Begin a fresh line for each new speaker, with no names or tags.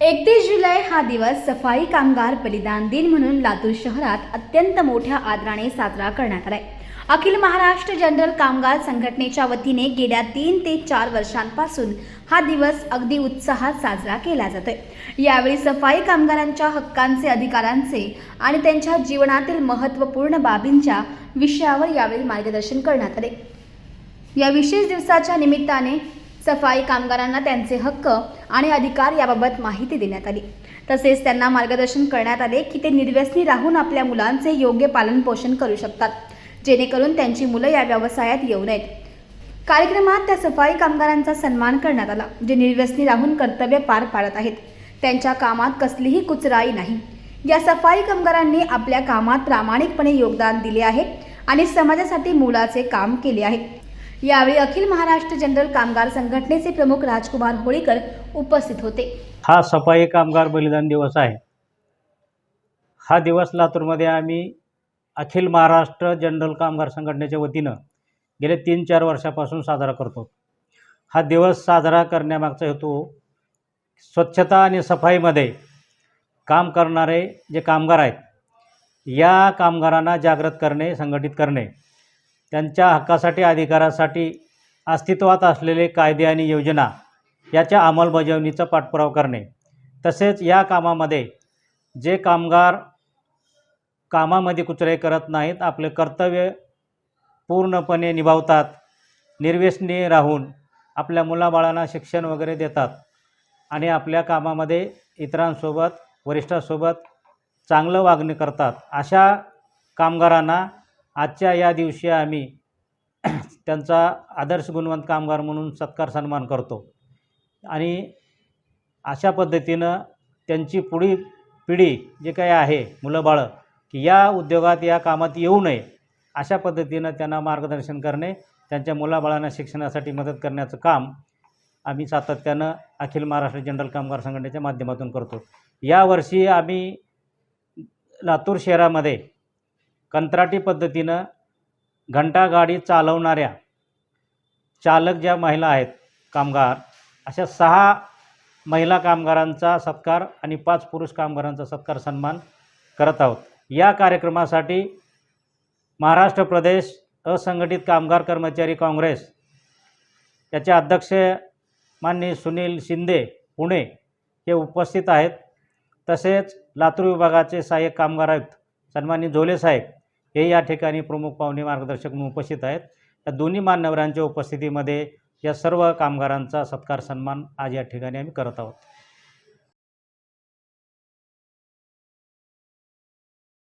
एकतीस जुलै हा दिवस सफाई कामगार बलिदान दिन म्हणून लातूर शहरात अत्यंत मोठ्या आदराने साजरा करण्यात आलाय. अखिल महाराष्ट्र जनरल कामगार संघटनेच्या वतीने गेल्या तीन ते चार वर्षांपासून हा दिवस अगदी उत्साहात साजरा केला जातोय. यावेळी सफाई कामगारांच्या हक्कांचे अधिकारांचे आणि त्यांच्या जीवनातील महत्त्वपूर्ण बाबींच्या विषयावर यावेळी मार्गदर्शन करण्यात आले. या विशेष दिवसाच्या निमित्ताने सफाई कामगारांना त्यांचे हक्क आणि अधिकार याबाबत माहिती देण्यात आली. तसेच त्यांना मार्गदर्शन करण्यात आले की ते निर्व्यसनी राहून आपल्या मुलांचे योग्य पालन पोषण करू शकतात जेणेकरून त्यांची मुलं या व्यवसायात येऊ नयेत. कार्यक्रमात त्या सफाई कामगारांचा सन्मान करण्यात आला जे निर्व्यसनी राहून कर्तव्य पार पाडत आहेत. त्यांच्या कामात कसलीही कुचराई नाही. या सफाई कामगारांनी आपल्या कामात प्रामाणिकपणे योगदान दिले आहे आणि समाजासाठी मोलाचे काम केले आहे. यावेळी अखिल महाराष्ट्र जनरल कामगार संघटनेचे प्रमुख राजकुमार होळीकर उपस्थित होते.
हा सफाई कामगार बलिदान दिवस आहे. हा दिवस लातूरमध्ये आम्ही अखिल महाराष्ट्र जनरल कामगार संघटनेच्या वतीनं गेले तीन चार वर्षापासून साजरा करतो. हा दिवस साजरा करण्यामागचा हेतू स्वच्छता आणि सफाईमध्ये काम करणारे जे कामगार आहेत या कामगारांना जागृत करणे संघटित करणे त्यांच्या हक्कासाठी अधिकारासाठी अस्तित्वात असलेले कायदे आणि योजना याच्या अंमलबजावणीचा पाठपुरावा करणे. तसेच या कामामध्ये जे कामगार कामामध्ये कुचराई करत नाहीत आपले कर्तव्य पूर्णपणे निभावतात निर्व्यसनीय राहून आपल्या मुलाबाळांना शिक्षण वगैरे देतात आणि आपल्या कामामध्ये इतरांसोबत वरिष्ठांसोबत चांगलं वागणे करतात अशा कामगारांना आजच्या या दिवशी आम्ही त्यांचा आदर्श गुणवंत कामगार म्हणून सत्कार सन्मान करतो. आणि अशा पद्धतीनं त्यांची पुढील पिढी जे काही आहे मुलं बाळं की या उद्योगात या कामात येऊ नये अशा पद्धतीनं त्यांना मार्गदर्शन करणे त्यांच्या मुलाबाळांना शिक्षणासाठी मदत करण्याचं काम आम्ही सातत्यानं अखिल महाराष्ट्र जनरल कामगार संघटनेच्या माध्यमातून करतो. यावर्षी आम्ही लातूर शहरामध्ये कंत्राटी पद्धतीनं घंटागाडी चालवणाऱ्या चालक ज्या महिला आहेत कामगार अशा सहा महिला कामगारांचा सत्कार आणि पाच पुरुष कामगारांचा सत्कार सन्मान करत आहोत. या कार्यक्रमासाठी महाराष्ट्र प्रदेश असंघटित कामगार कर्मचारी काँग्रेस याचे अध्यक्ष माननीय सुनील शिंदे पुणे हे उपस्थित आहेत. तसेच लातूर विभागाचे सहाय्यक कामगार आयुक्त सन्माननीय झोले साहेब हे या ठिकाणी प्रमुख पाहुणे मार्गदर्शक म्हणून उपस्थित आहेत. या दोन्ही मान्यवरांच्या उपस्थितीमध्ये या सर्व कामगारांचा सत्कार सन्मान आज या ठिकाणी आम्ही करत आहोत.